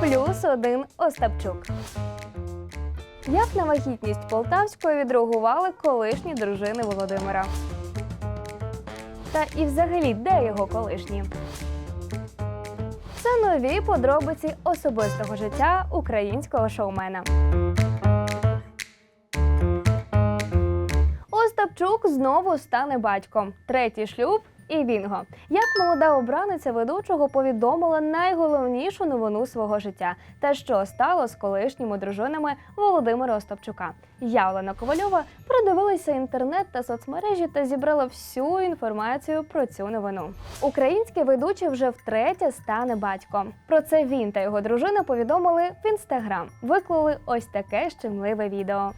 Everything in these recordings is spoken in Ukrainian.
Плюс один Остапчук. Як на вагітність Полтавської відреагували колишні дружини Володимира? Та і взагалі, де його колишні? Це нові подробиці особистого життя українського шоумена. Остапчук знову стане батьком. Третій шлюб і Вінго. Як молода обраниця ведучого повідомила найголовнішу новину свого життя та що стало з колишніми дружинами Володимира Остапчука. Я, Олена Ковальова, продивилася інтернет та соцмережі та зібрала всю інформацію про цю новину. Український ведучий вже втретє стане батьком. Про це він та його дружина повідомили в інстаграм. Виклали ось таке щемливе відео.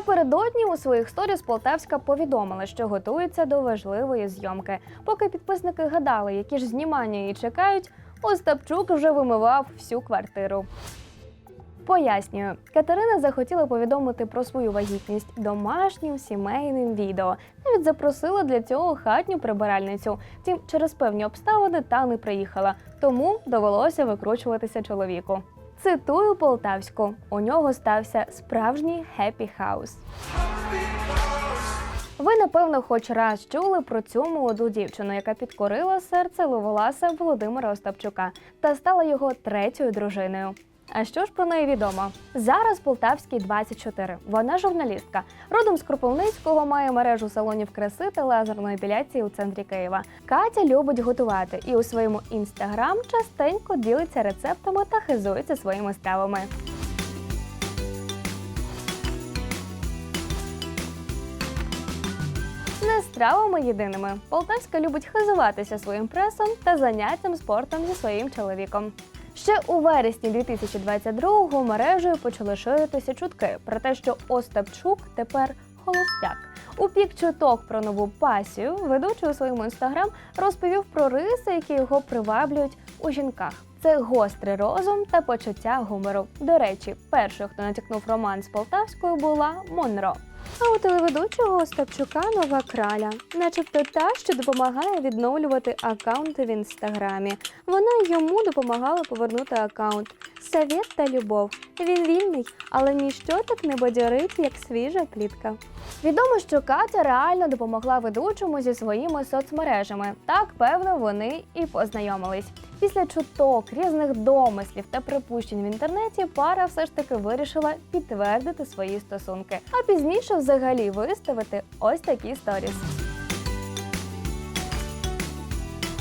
Напередодні у своїх сторіс Полтавська повідомила, що готується до важливої зйомки. Поки підписники гадали, які ж знімання її чекають, Остапчук вже вимивав всю квартиру. Пояснюю, Катерина захотіла повідомити про свою вагітність домашнім сімейним відео. Навіть запросила для цього хатню прибиральницю. Втім, через певні обставини та не приїхала, тому довелося викручуватися чоловіку. Цитую Полтавську: у нього стався справжній хеппі хаус. Ви, напевно, хоч раз чули про цю молоду дівчину, яка підкорила серце Ловоласа Володимира Остапчука та стала його третьою дружиною. А що ж про неї відомо? Зараз Полтавській 24. Вона журналістка. Родом з Кропивницького має мережу салонів краси та лазерної епіляції у центрі Києва. Катя любить готувати і у своєму інстаграм частенько ділиться рецептами та хизується своїми стравами. Не стравами єдиними. Полтавська любить хизуватися своїм пресом та заняттям спортом зі своїм чоловіком. Ще у вересні 2022-го мережею почали ширитися чутки про те, що Остапчук тепер холостяк. У пік чуток про нову пасію ведучий у своєму інстаграм розповів про риси, які його приваблюють у жінках. Це гострий розум та почуття гумору. До речі, першою, хто натякнув роман з Полтавською, була Монро. А у телеведучого Остапчука нова краля, начебто та, що допомагає відновлювати акаунти в інстаграмі. Вона йому допомагала повернути акаунт. Совєт та любов. Він вільний, але ніщо так не бадьорить, як свіжа плітка. Відомо, що Катя реально допомогла ведучому зі своїми соцмережами. Так, певно, вони і познайомились. Після чуток, різних домислів та припущень в інтернеті пара все ж таки вирішила підтвердити свої стосунки, а пізніше взагалі виставити ось такі сторіс.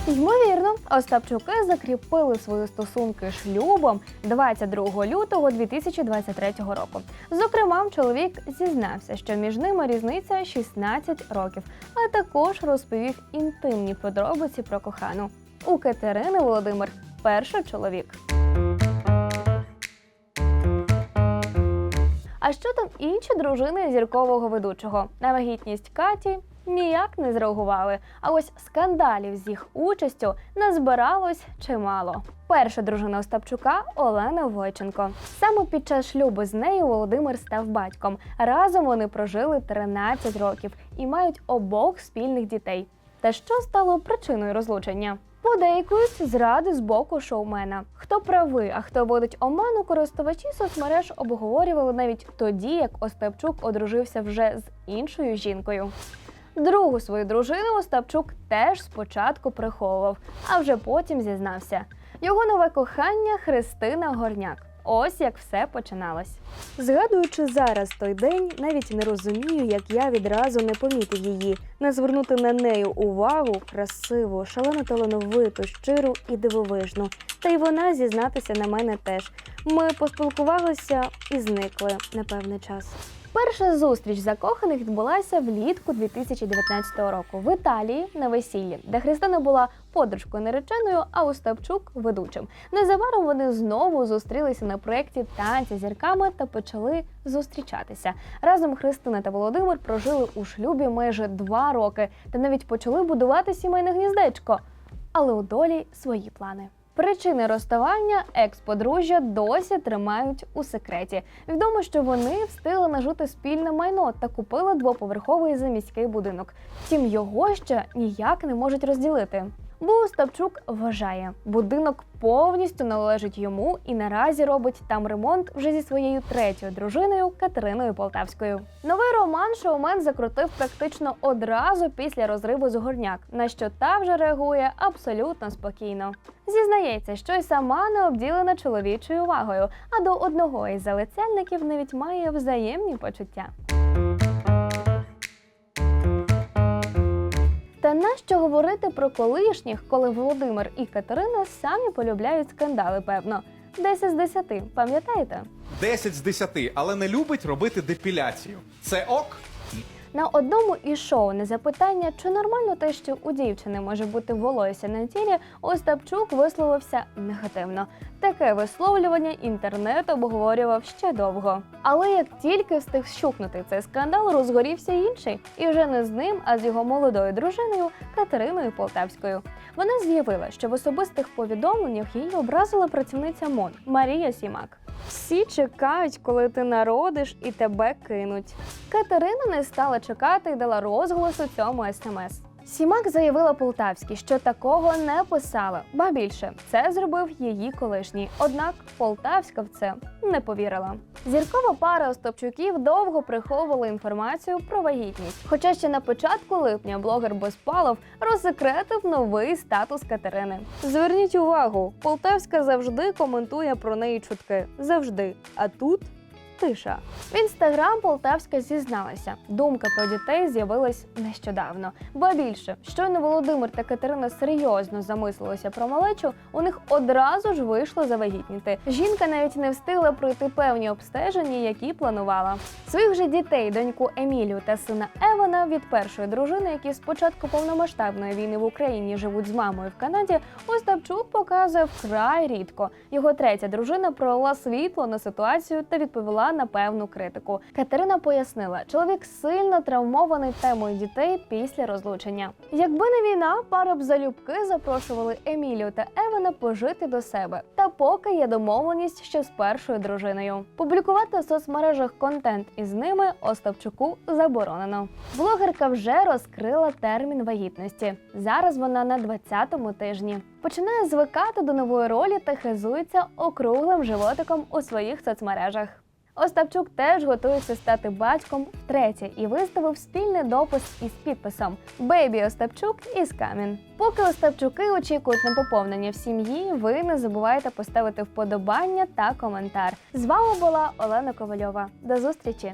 Ймовірно, Остапчуки закріпили свої стосунки шлюбом 22 лютого 2023 року. Зокрема, чоловік зізнався, що між ними різниця 16 років, а також розповів інтимні подробиці про кохану. У Катерини Володимир перший чоловік. А що там інші дружини зіркового ведучого? На вагітність Каті ніяк не зреагували. А ось скандалів з їх участю назбиралось чимало. Перша дружина Остапчука Олена Войченко. Саме під час шлюбу з нею Володимир став батьком. Разом вони прожили 13 років і мають обох спільних дітей. Та що стало причиною розлучення? Подейкують зради з боку шоумена. Хто правий, а хто водить оману, користувачі соцмереж обговорювали навіть тоді, як Остапчук одружився вже з іншою жінкою. Другу свою дружину Остапчук теж спочатку приховував, а вже потім зізнався. Його нове кохання Христина Горняк. Ось як все починалось. Згадуючи зараз той день, навіть не розумію, як я відразу не помітив її, не звернути на неї увагу красиву, шалено талановиту, щиру і дивовижну. Та й вона зізнатися на мене теж. Ми поспілкувалися і зникли на певний час. Перша зустріч закоханих відбулася влітку 2019 року в Італії на весіллі, де Христина була подружкою нареченою, а Остапчук ведучим. Незабаром вони знову зустрілися на проєкті танці зірками та почали зустрічатися. Разом Христина та Володимир прожили у шлюбі майже два роки та навіть почали будувати сімейне гніздечко. Але у долі свої плани. Причини розставання екс-подружжя досі тримають у секреті. Відомо, що вони встигли нажити спільне майно та купили двоповерховий заміський будинок. Втім, його ще ніяк не можуть розділити. Бо Остапчук вважає, будинок повністю належить йому і наразі робить там ремонт вже зі своєю третьою дружиною Катериною Полтавською. Новий роман шоумен закрутив практично одразу після розриву з горняк, на що та вже реагує абсолютно спокійно. Зізнається, що й сама не обділена чоловічою увагою, а до одного із залицяльників навіть має взаємні почуття. Та нащо говорити про колишніх, коли Володимир і Катерина самі полюбляють скандали, певно. 10 з 10, пам'ятаєте? 10 з 10, але не любить робити депіляцію. Це ок? На одному із шоу на запитання, чи нормально те, що у дівчини може бути волосся на тілі, Остапчук висловився негативно. Таке висловлювання інтернет обговорював ще довго. Але як тільки встиг щукнути цей скандал, розгорівся інший, і вже не з ним, а з його молодою дружиною Катериною Полтавською. Вона з'явила, що в особистих повідомленнях її образила працівниця МОН Марія Сімак. Всі чекають, коли ти народиш і тебе кинуть. Катерина не стала чекати і дала розголос у цьому смс. Сімак заявила Полтавській, що такого не писала, ба більше це зробив її колишній. Однак Полтавська в це не повірила. Зіркова пара Остапчуків довго приховувала інформацію про вагітність. Хоча ще на початку липня блогер Безпалов розсекретив новий статус Катерини. Зверніть увагу, Полтавська завжди коментує про неї чутки. Завжди. А тут тиша. В інстаграм Полтавська зізналася. Думка про дітей з'явилась нещодавно. Ба більше, щойно Володимир та Катерина серйозно замислилися про малечу, у них одразу ж вийшло завагітніти. Жінка навіть не встигла пройти певні обстеження, які планувала. Своїх же дітей, доньку Емілію та сина Евана від першої дружини, які з початку повномасштабної війни в Україні живуть з мамою в Канаді, Остапчук показує вкрай рідко. Його третя дружина пролила світло на ситуацію та відповіла на певну критику. Катерина пояснила, чоловік сильно травмований темою дітей після розлучення. Якби не війна, пара б залюбки запрошували Емілію та Евана пожити до себе. Та поки є домовленість, що з першою дружиною. Публікувати в соцмережах контент із ними Остапчуку заборонено. Блогерка вже розкрила термін вагітності. Зараз вона на 20-му тижні. Починає звикати до нової ролі та хизується округлим животиком у своїх соцмережах. Остапчук теж готується стати батьком втретє і виставив спільний допис із підписом Бейбі Остапчук із камін. Поки Остапчуки очікують на поповнення в сім'ї, ви не забувайте поставити вподобання та коментар. З вами була Олена Ковальова. До зустрічі!